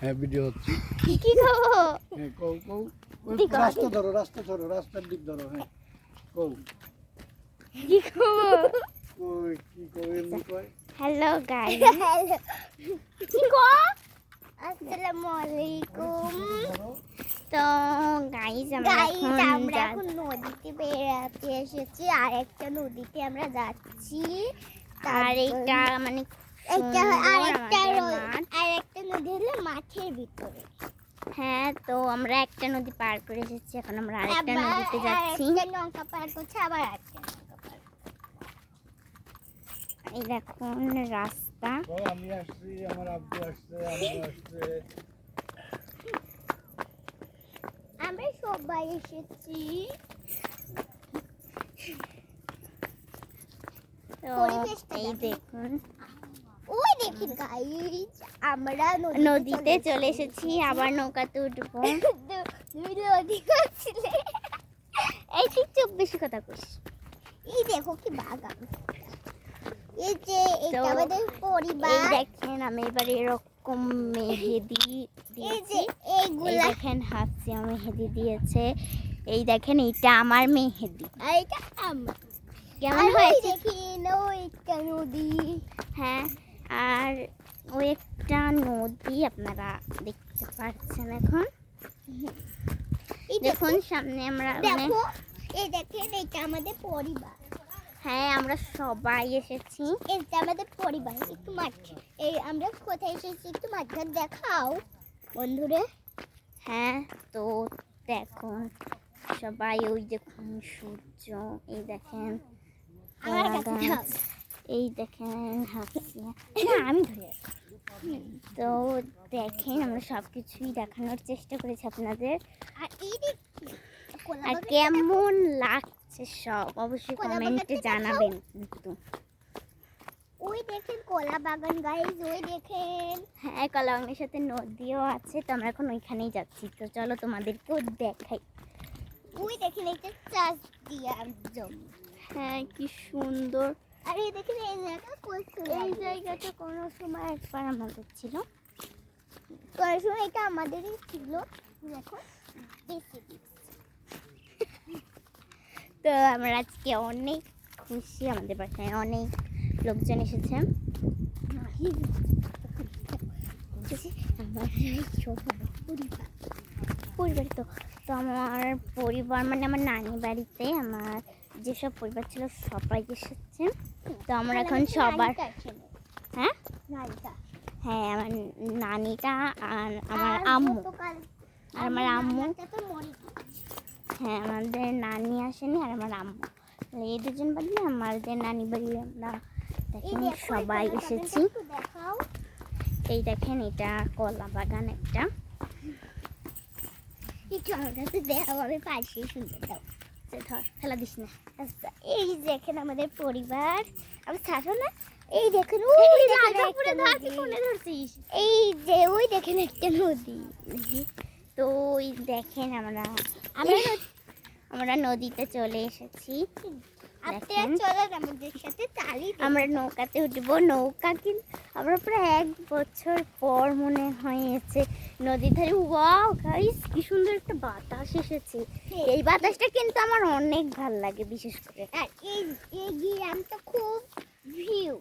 হ্যাঁ ভিডিও হচ্ছে। কি খাব হ্যাঁ কৌ কৌ ওই রাস্তা ধরো রাস্তা ধরো রাস্তার দিক ধরো হ্যাঁ কৌ কি খাব কই কি কৌ এমনি কয়। হ্যালো গাইস কি গো? আসসালামু আলাইকুম। তো গাইস আমরা এখন আমরা এখন নদীতে বেড়াতে এসেছি আর একটা নদীতে আমরা যাচ্ছি। আর এইটা মানে একটা আর একটা। আর একটা নদী হলো মাঠের ভিতরে। হ্যাঁ তো আমরা একটা নদী পার করে এসেছি এখন আমরা আরেকটা নদীতে যাচ্ছি। আরেকটা নৌকা পার করছে আবার করছে। এই দেখুন রাস্তা। আমি আসছি আমার আব্বু আসছে আব্বু আসছে। আমরা সবাই এসেছি। তো এই দেখুন। দেখুন ওই দেখি গাইস আমরা নদীতে চলে এসেছি। আবার নৌকাতে উঠবো এই ঠিক চোখ বেশি কথা কইস এই দেখো কি বাগান। এই যে এটা আমাদের এই পরিবার দেখেন আমি এবার এরকম মেহেদি দিয়েছি যে এই দেখেন হাফসিয়া মেহেদি দিয়েছে। এই দেখেন এইটা আমার মেহেদি। আর এটা আমার কেমন হয়েছে? দেখি নদী। হ্যাঁ আর ওই একটা নদী আপনারা দেখতে পাচ্ছেন এখন। এই দেখুন সামনে আমরা এই দেখেন এটা আমাদের পরিবার। হ্যাঁ আমরা সবাই এসেছি। এটা আমাদের পরিবার একটু মাঠ। এই আমরা কোথায় এসেছি একটু মাঠঘাট দেখাও বন্ধুরে। হ্যাঁ তো দেখুন সবাই ওই দেখুন সূর্য এই দেখেন কলা এই দেখেন হাফসিয়া না আমি ধরে তো দেখেন আমরা সব কিছুই দেখানোর চেষ্টা করেছি আপনাদের। আর কলা কেমন লাগছে সব অবশ্যই কলা কমেন্টে জানাবেন কিন্তু। ওই দেখেন কলা বাগান গাইজ ওই দেখেন। হ্যাঁ কলাবাগানের সাথে নদীও আছে তো আমরা এখন ওইখানেই যাচ্ছি। তো চলো তোমাদেরকেও দেখাই। ওই দেখেন এটা চাষ দিয়া একদম। হ্যাঁ কি সুন্দর। আর এই দেখেন এই জায়গা এই জায়গাটা কোনো সময় একবার আমাদের ছিল? কোনো সময় এটা আমাদেরই ছিল? দেখো বেশি তো আমরা আজকে অনেক খুশি আমাদের বাসায় অনেক লোকজন এসেছে। আমার সবাই পরিবার। পরিবার তো তো আমার পরিবার মানে আমার নানি বাড়িতে আমার যেসব পরিবার ছিল সবাই এসেছে। তো আমরা এখন সবার হ্যাঁ? হ্যাঁ আমার নানিটা আর আমার আম্মু। আর আমার আম্মু। তো। হ্যাঁ আমাদের নানি আসেনি আর আমার আম্মু। এই দুজন বাড়ি আমাদের নানি বাড়ি আমরা দেখেন সবাই এসেছি। এই দেখেন এটা কলা বাগান একটা। একটু আমার কাছে দেখাও আমি পাশে শুনতে দাও। ধর খেলা দিস না। আচ্ছা, এই দেখেন আমাদের পরিবার আমি ছাড়ো না? এই দেখেন ওই ধরছিস। এই যে ওই দেখেন একটা নদী। তো ওই দেখেন আমরা। আমরা আমরা নদীতে চলে এসেছি। আমরা নৌকাতে উঠবো। নৌকা কিন্তু আমরা প্রায় এক বছর পর মনে হয়েছে নদী ধারে। ওয়াও গাইস কি সুন্দর একটা বাতাস এসেছে। এই বাতাসটা কিন্তু আমার অনেক ভালো লাগে বিশেষ করে। আর এই গ্রামটা খুব ভিউ।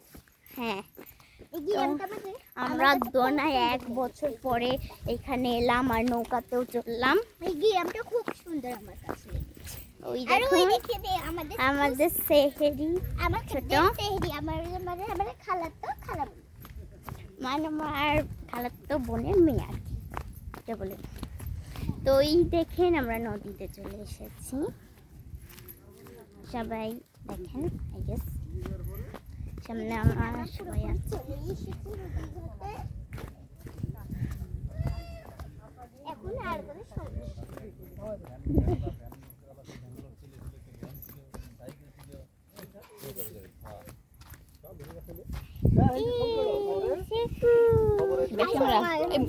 হ্যাঁ। আমরা দোনায় এক বছর পরে এখানে এলাম আর নৌকাতেও চললাম এই গ্রামটা খুব সুন্দর আমার কাছে। ওই আর ওই দেখুন দেখে দে আমাদের আমাদের সেহেরি আমার ছোট। ছোট আমার মানে আমার খালার তো খালার মানে আমার বোনের মেয়ে আর কি এটা বলে। তো এই দেখেন আমরা নদীতে চলে এসেছি। সবাই দেখেন আই গেস সামনে আমার সবাই আছে নেই।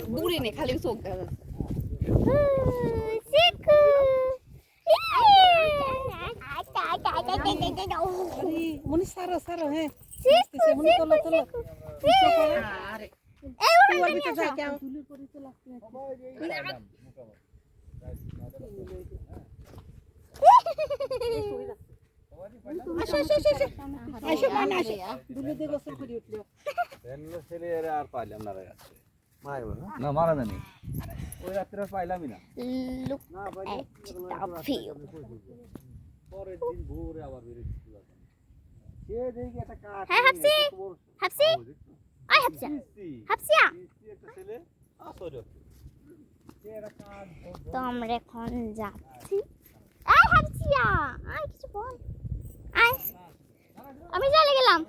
দূরে খালি চোখ দেখা যাচ্ছে মনে সারো সারো হ্যাঁ। মনে তোলো তোলো। আরে মান, আর পাইলাম না রে না মারা জানি ওই রাত্রে পাইলামই না। Look at the view. পরের দিন ভোরে আবার বেরিয়েছি হ্যাঁ, হাফসি। হাফসি! আয় হাফসিয়া! হাফসিয়া! তো আমরা এখন যাচ্ছি। আয় হাফসিয়া! আয় কিছু বল। আয়। আমি চলে গেলাম।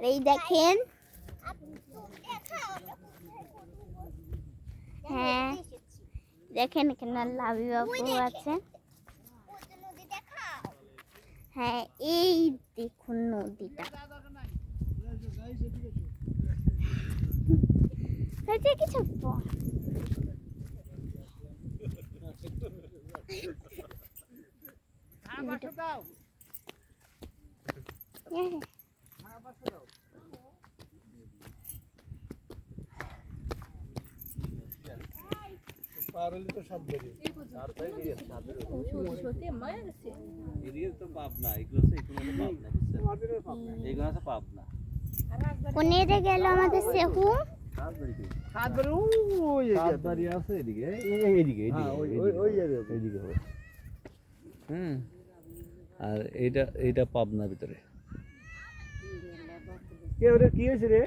এই দেখেন। হ্যাঁ। দেখেন এখানে লাভি বাবু আছে। হ্যাঁ এই দেখুন নদীটা। কিছু। হ্যাঁ। পার তো সব বেরিয়ে এদিকে তো পাপ না এগুলো তো এগুলো তো পাপ না বুঝছেন? এগুলো তো পাপ না গেল আমাদের সেহু ওই আছে এদিকে হ্যাঁ, ওই- ওই- হুম আর এইটা এইটা পাবনা ভিতরে কে ওরে কি হয়েছে রে